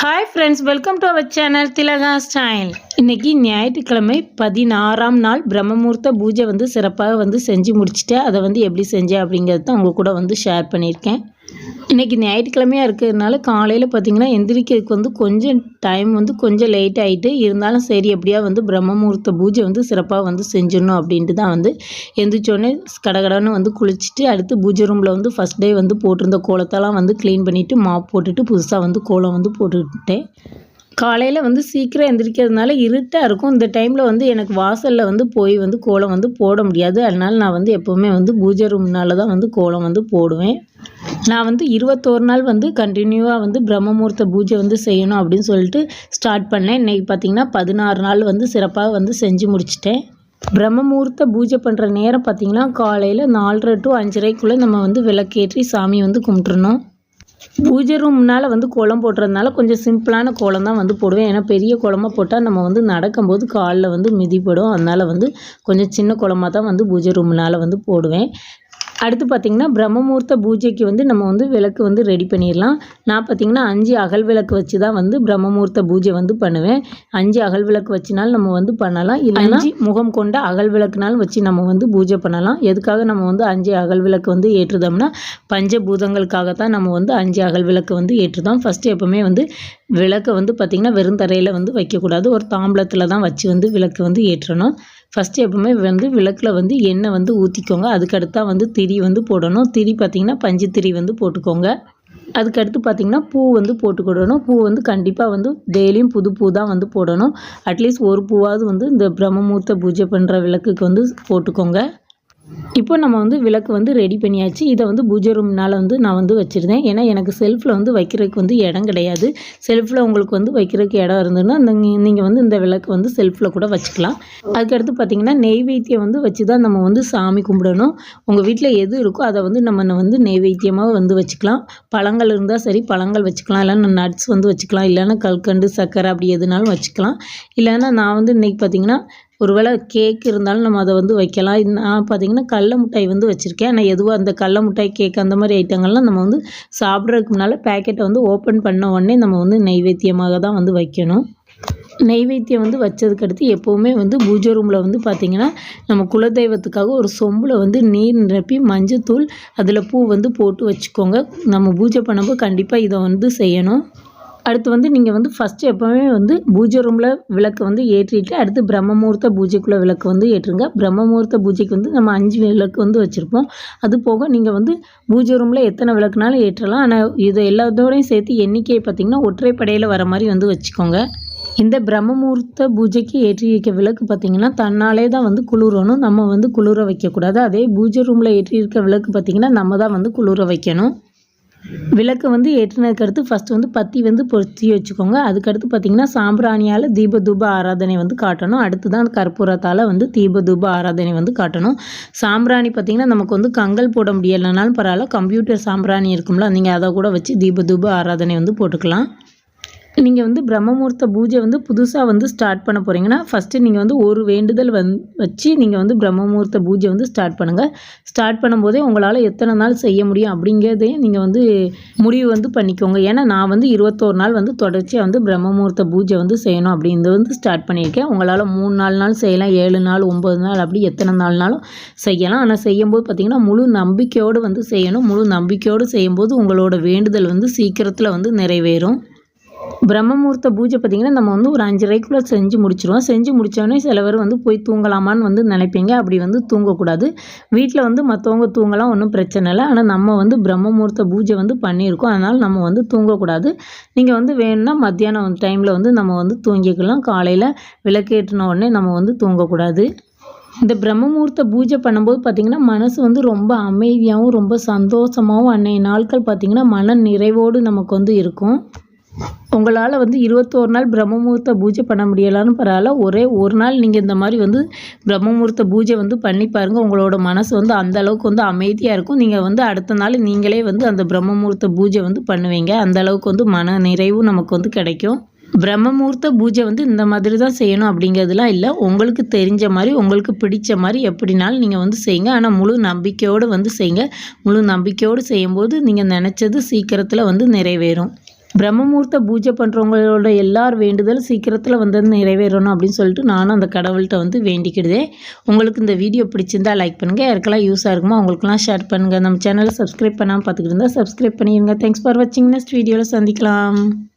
Hi friends welcome to our channel Thilaga style இன்னைக்கு ஞாயிற்றுக்கிழமை பதினாறாம் நாள் பிரம்மமூர்த்த பூஜை வந்து சிறப்பாக வந்து செஞ்சு முடிச்சுட்டு அதை வந்து எப்படி செஞ்சேன் அப்படிங்கிறது தான் உங்கள் கூட வந்து ஷேர் பண்ணியிருக்கேன். இன்றைக்கி ஞாயிற்றுக்கிழமையாக இருக்கிறதுனால காலையில் பார்த்திங்கன்னா எந்திரிக்கிறதுக்கு வந்து கொஞ்சம் டைம் வந்து கொஞ்சம் லேட் ஆகிட்டு இருந்தாலும் சரி எப்படியா வந்து பிரம்மமுகூர்த்த பூஜை வந்து சிறப்பாக வந்து செஞ்சிடணும் அப்படின்ட்டு தான் வந்து எந்திரிச்சோடனே கடகடன்னு வந்து குளிச்சுட்டு அடுத்து பூஜை ரூமில் வந்து ஃபஸ்ட் டே வந்து போட்டிருந்த கோலத்தெல்லாம் வந்து க்ளீன் பண்ணிவிட்டு மாப் போட்டுட்டு புதுசாக வந்து கோலம் வந்து போட்டுக்கிட்டேன். காலையில் வந்து சீக்கிரம் எந்திரிக்கிறதுனால இருட்டாக இருக்கும். இந்த டைமில் வந்து எனக்கு வாசலில் வந்து போய் வந்து கோலம் வந்து போட முடியாது. அதனால் நான் வந்து எப்போவுமே வந்து பூஜை ரூம்னால தான் வந்து கோலம் வந்து போடுவேன். நான் வந்து இருபத்தோரு நாள் வந்து கண்டினியூவாக வந்து பிரம்மமுகூர்த்த பூஜை வந்து செய்யணும் அப்படின்னு சொல்லிட்டு ஸ்டார்ட் பண்ணேன். இன்றைக்கி பார்த்திங்கன்னா பதினாறு நாள் வந்து சிறப்பாக வந்து செஞ்சு முடிச்சிட்டேன். பிரம்மமுகூர்த்த பூஜை பண்ணுற நேரம் பார்த்திங்கன்னா காலையில் நாலரை டு அஞ்சரைக்குள்ளே நம்ம வந்து விளக்கேற்றி சாமி வந்து கும்பிட்றணும் பூஜை ரூம்னால் வந்து கோலம் போடுறதுனால கொஞ்சம் சிம்பிளான கோலம் தான் வந்து போடுவேன். ஏன்னா பெரிய கோலமாக போட்டால் நம்ம வந்து நடக்கும்போது காலில் வந்து மிதிப்படும் அதனால் வந்து கொஞ்சம் சின்ன கோலமாக தான் வந்து பூஜை ரூம்னால் வந்து போடுவேன். அடுத்து பார்த்திங்கன்னா பிரம்மமுகூர்த்த பூஜைக்கு வந்து நம்ம வந்து விளக்கு வந்து ரெடி பண்ணிடலாம். நான் பார்த்திங்கன்னா அஞ்சு அகல் விளக்கு வச்சு தான் வந்து பிரம்மமுகூர்த்த பூஜை வந்து பண்ணுவேன். அஞ்சு அகல் விளக்கு வச்சுனாலும் நம்ம வந்து பண்ணலாம். இல்லைன்னா முகம் கொண்ட அகல் விளக்குனாலும் வச்சு நம்ம வந்து பூஜை பண்ணலாம். எதுக்காக நம்ம வந்து அஞ்சு அகல் விளக்கு வந்து ஏற்றுதோம்னா பஞ்சபூதங்களுக்காக தான் நம்ம வந்து அஞ்சு அகல் விளக்கு வந்து ஏற்றுதோம். ஃபஸ்ட்டு எப்போவுமே வந்து விளக்கை வந்து பார்த்திங்கன்னா வெறும் தரையில் வந்து வைக்கக்கூடாது. ஒரு தாம்பளத்தில் தான் வச்சு வந்து விளக்கு வந்து ஏற்றணும். ஃபஸ்ட்டு எப்போவுமே வந்து விளக்கில் வந்து எண்ணெய் வந்து ஊற்றிக்கோங்க அதுக்கடுத்தா வந்து திரி வந்து போடணும். திரி பார்த்திங்கன்னா பஞ்சு திரி வந்து போட்டுக்கோங்க. அதுக்கடுத்து பார்த்திங்கன்னா பூ வந்து போட்டுக்கிடணும் பூ வந்து கண்டிப்பாக வந்து டெய்லியும் புது பூ தான் வந்து போடணும். அட்லீஸ்ட் ஒரு பூவாவது வந்து இந்த பிரம்மமூர்த்த பூஜை பண்ணுற விளக்குக்கு வந்து போட்டுக்கோங்க. இப்போ நம்ம வந்து விளக்கு வந்து ரெடி பண்ணியாச்சு. இதை வந்து பூஜை ரூம்னால் வந்து நான் வந்து வச்சுருந்தேன். ஏன்னா எனக்கு செல்ஃபில் வந்து வைக்கிறதுக்கு வந்து இடம் கிடையாது. செல்ஃபில் உங்களுக்கு வந்து வைக்கிறதுக்கு இடம் இருந்ததுன்னா நீங்கள் வந்து இந்த விளக்கு வந்து செல்ஃபில் கூட வச்சுக்கலாம். அதுக்கடுத்து பார்த்திங்கன்னா நெய்வேத்தியம் வந்து வச்சு தான் நம்ம வந்து சாமி கும்பிடணும். உங்கள் வீட்டில் எது இருக்கோ அதை வந்து நம்ம வந்து நெய்வேத்தியமாக வந்து வச்சுக்கலாம். பழங்கள் இருந்தால் சரி பழங்கள் வச்சுக்கலாம். இல்லைன்னா நட்ஸ் வந்து வச்சுக்கலாம். இல்லைன்னா கல்கண்டு சர்க்கரை அப்படி எதுனாலும் வச்சுக்கலாம். இல்லைன்னா நான் வந்து இன்றைக்கி பார்த்திங்கன்னா ஒரு வேளை கேக் இருந்தாலும் நம்ம அதை வந்து வைக்கலாம். நான் பார்த்திங்கன்னா கடல மிட்டாய் வந்து வச்சுருக்கேன். ஆனால் எதுவாக அந்த கடல மிட்டாய் கேக் அந்த மாதிரி ஐட்டங்கள்லாம் நம்ம வந்து சாப்பிட்றதுக்கு முன்னால் பேக்கெட்டை வந்து ஓப்பன் பண்ண உடனே நம்ம வந்து நெய்வேத்தியமாக தான் வந்து வைக்கணும். நெய்வேத்தியம் வந்து வச்சதுக்கடுத்து எப்போவுமே வந்து பூஜை ரூமில் வந்து பார்த்திங்கன்னா நம்ம குலதெய்வத்துக்காக ஒரு சொம்பில் வந்து நீர் நிரப்பி மஞ்சத்தூள் அதில் பூ வந்து போட்டு வச்சுக்கோங்க. நம்ம பூஜை பண்ணும்போது கண்டிப்பாக இதை வந்து செய்யணும். அடுத்து வந்து நீங்கள் வந்து ஃபஸ்ட்டு எப்போவுமே வந்து பூஜை ரூமில் விளக்கு வந்து ஏற்றிட்டு அடுத்து பிரம்மமுகூர்த்த பூஜைக்குள்ளே விளக்கு வந்து ஏற்றுங்க. பிரம்மமுகூர்த்த பூஜைக்கு வந்து நம்ம அஞ்சு விளக்கு வந்து வச்சுருப்போம். அது போக நீங்கள் வந்து பூஜை ரூமில் எத்தனை விளக்குனாலும் ஏற்றலாம். ஆனால் இதை எல்லாத்தோடையும் சேர்த்து எண்ணிக்கையை பார்த்திங்கன்னா ஒற்றைப்படையில் வர மாதிரி வந்து வச்சுக்கோங்க. இந்த பிரம்மமுகூர்த்த பூஜைக்கு ஏற்றி வைக்க விளக்கு பார்த்திங்கன்னா தன்னாலே தான் வந்து குளிரணும். நம்ம வந்து குளிர வைக்கக்கூடாது. அதே பூஜை ரூமில் ஏற்றி இருக்க விளக்கு பார்த்திங்கன்னா நம்ம தான் வந்து குளிர வைக்கணும். விளக்கு வந்து ஏற்றினதுக்கு அடுத்து ஃபஸ்ட்டு வந்து பத்தி வந்து பொருத்தி வச்சுக்கோங்க. அதுக்கடுத்து பார்த்திங்கன்னா சாம்பிராணியால் தீப தூப ஆராதனை வந்து காட்டணும். அடுத்து தான் கற்பூரத்தால் வந்து தீப தூப ஆராதனை வந்து காட்டணும். சாம்பிராணி பார்த்திங்கன்னா நமக்கு வந்து கங்கல் போட முடியலைனாலும் பரவாயில்ல. கம்ப்யூட்டர் சாம்பிராணி இருக்கும்ல நீங்கள் அதை கூட வச்சு தீப தூப ஆராதனை வந்து போட்டுக்கலாம். நீங்கள் வந்து பிரம்மமுகூர்த்த பூஜை வந்து புதுசாக வந்து ஸ்டார்ட் பண்ண போகிறீங்கன்னா ஃபஸ்ட்டு நீங்கள் வந்து ஒரு வேண்டுதல் வந் வச்சு நீங்கள் வந்து பிரம்மமுகூர்த்த பூஜை வந்து ஸ்டார்ட் பண்ணுங்கள் ஸ்டார்ட் பண்ணும்போதே உங்களால் எத்தனை நாள் செய்ய முடியும் அப்படிங்கிறதையும் நீங்கள் வந்து முடிவு வந்து பண்ணிக்கோங்க. ஏன்னா நான் வந்து இருபத்தோரு நாள் வந்து தொடர்ச்சியாக வந்து பிரம்மமுகூர்த்த பூஜை வந்து செய்யணும் அப்படிங்கிறது வந்து ஸ்டார்ட் பண்ணியிருக்கேன். உங்களால் மூணு நாலு நாள் செய்யலாம் ஏழு நாள் ஒம்பது நாள் அப்படி எத்தனை நாள்னாலும் செய்யலாம். ஆனால் செய்யும்போது பார்த்திங்கன்னா முழு நம்பிக்கையோடு வந்து செய்யணும். முழு நம்பிக்கையோடு செய்யும்போது உங்களோட வேண்டுதல் வந்து சீக்கிரத்தில் வந்து நிறைவேறும். பிரம்மமுகூர்த்த பூஜை பார்த்திங்கன்னா நம்ம வந்து ஒரு அஞ்சரைக்குள்ளே செஞ்சு முடிச்சிருவோம். செஞ்சு முடித்தோடனே சில பேர் வந்து போய் தூங்கலாமான்னு வந்து நினைப்பீங்க. அப்படி வந்து தூங்கக்கூடாது. வீட்டில் வந்து மற்றவங்க தூங்கலாம் ஒன்றும் பிரச்சனை இல்லை. ஆனால் நம்ம வந்து பிரம்மமுகூர்த்த பூஜை வந்து பண்ணியிருக்கோம். அதனால் நம்ம வந்து தூங்கக்கூடாது. நீங்கள் வந்து வேணும்னா மத்தியானம் டைமில் வந்து நம்ம வந்து தூங்கிக்கலாம். காலையில் விளக்கேற்றின உடனே நம்ம வந்து தூங்கக்கூடாது. இந்த பிரம்மமுகூர்த்த பூஜை பண்ணும்போது பார்த்திங்கன்னா மனசு வந்து ரொம்ப அமைதியாகவும் ரொம்ப சந்தோஷமாகவும் அன்னைய நாட்கள் பார்த்திங்கன்னா மன நிறைவோடு நமக்கு வந்து இருக்கும். உங்களால் வந்து இருபத்தோரு நாள் பிரம்மமுகூர்த்த பூஜை பண்ண முடியலான்னு பரவாயில்ல. ஒரே ஒரு நாள் நீங்கள் இந்த மாதிரி வந்து பிரம்மமுகூர்த்த பூஜை வந்து பண்ணி பாருங்கள் உங்களோட மனசு வந்து அந்த அளவுக்கு வந்து அமைதியாக இருக்கும். நீங்கள் வந்து அடுத்த நாள் நீங்களே வந்து அந்த பிரம்மமுகூர்த்த பூஜை வந்து பண்ணுவீங்க. அந்த அளவுக்கு வந்து மன நிறைவும் நமக்கு வந்து கிடைக்கும். பிரம்மமுகூர்த்த பூஜை வந்து இந்த மாதிரி தான் செய்யணும் அப்படிங்கிறதுலாம் இல்லை. உங்களுக்கு தெரிஞ்ச மாதிரி உங்களுக்கு பிடிச்ச மாதிரி எப்படினாலும் நீங்கள் வந்து செய்யுங்க. ஆனால் முழு நம்பிக்கையோடு வந்து செய்யுங்க. முழு நம்பிக்கையோடு செய்யும்போது நீங்கள் நினச்சது சீக்கிரத்தில் வந்து நிறைவேறும். பிரம்மமூர்த்த பூஜை பண்ணுறவங்களோட எல்லார் வேண்டுதல் சீக்கிரத்தில் வந்து நிறைவேறணும் அப்படின்னு சொல்லிட்டு நானும் அந்த கடவுள்கிட்ட வந்து வேண்டிக்கிடுதே உங்களுக்கு இந்த வீடியோ பிடிச்சிருந்தா லைக் பண்ணுங்கள் யாருக்கெல்லாம் யூஸாக இருக்குமோ அவங்களுக்குலாம் ஷேர் பண்ணுங்கள் நம்ம சேனலை சப்ஸ்கிரைப் பண்ணாமல் பார்த்துக்கிட்டு இருந்தால் சப்ஸ்கிரைப் பண்ணிடுங்க தேங்க்ஸ் ஃபார் வாட்சிங் நெக்ஸ்ட் வீடியோவில் சந்திக்கலாம்.